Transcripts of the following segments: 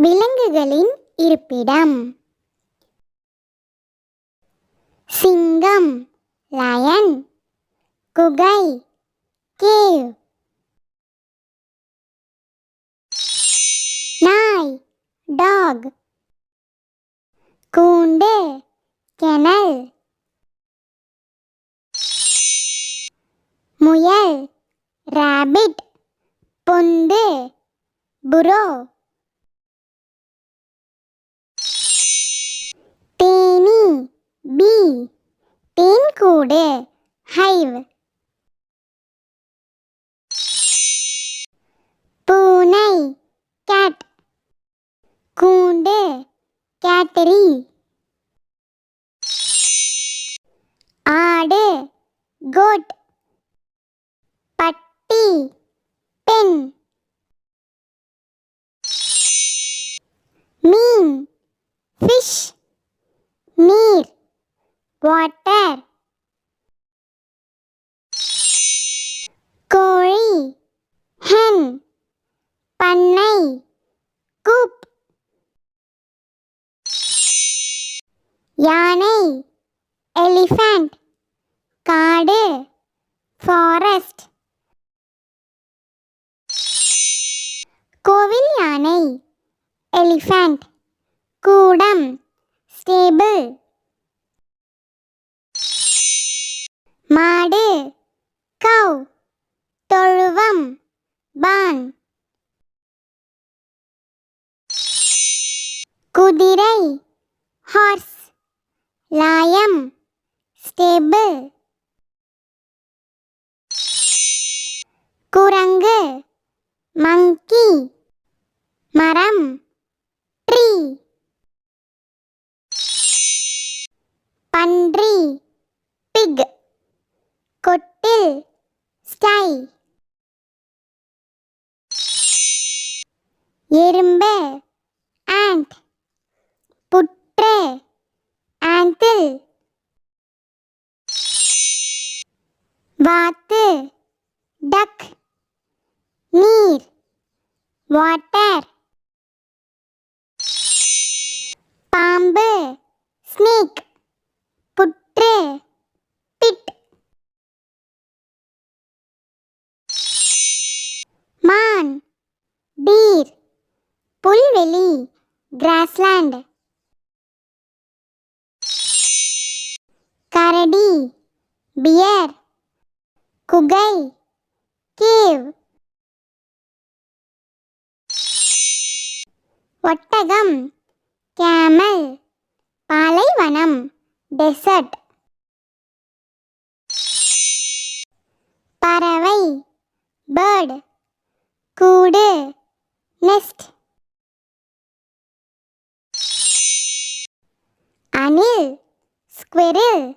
விலங்குகளின் இருப்பிடம். சிங்கம் லயன் குகை கேவ். நாய் டாக். கூண்டு கெனல். முயல் ராபிட். பொந்து புரோ பி தேன்கூடு. ஹைவ் பூனை. கேட் கூண்டு. கேட்டரி ஆடு. கோட் பட்டி. பெண் மீன். ஃபிஷ் நீர். வாட்டர். கோழி. ஹென். பண்ணை. கூப். யானை. எலிஃபண்ட். காடு. ஃபாரஸ்ட். கோவில் யானை. எலிஃபண்ட். கூடம். ஸ்டேபிள். பான் குதிரை ஹார்ஸ் லாயம் ஸ்டேபிள் குரங்கு மங்கி மரம் ட்ரீ பன்றி பிக் கொட்டில் ஸ்டை புற்று ஆந்தில் வாத்து. டக். நீர். வாட்டர். பாம்பு. ஸ்னேக். புற்று. பிட். மான். டீர் புல்வெளி. கிராஸ்லாண்ட். கரடி பியர் குகை கேவ். ஒட்டகம் கேமல் பாலைவனம் டெசர்ட். பறவை பேர்டு கூடு நெஸ்ட். அணில் ஸ்குவிரில்.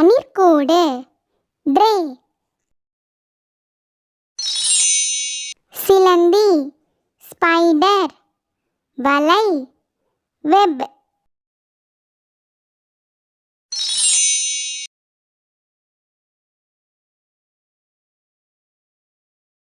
அணிற்கூடு ட்ரே. சிலந்தி. ஸ்பைடர். வலை. வெப்.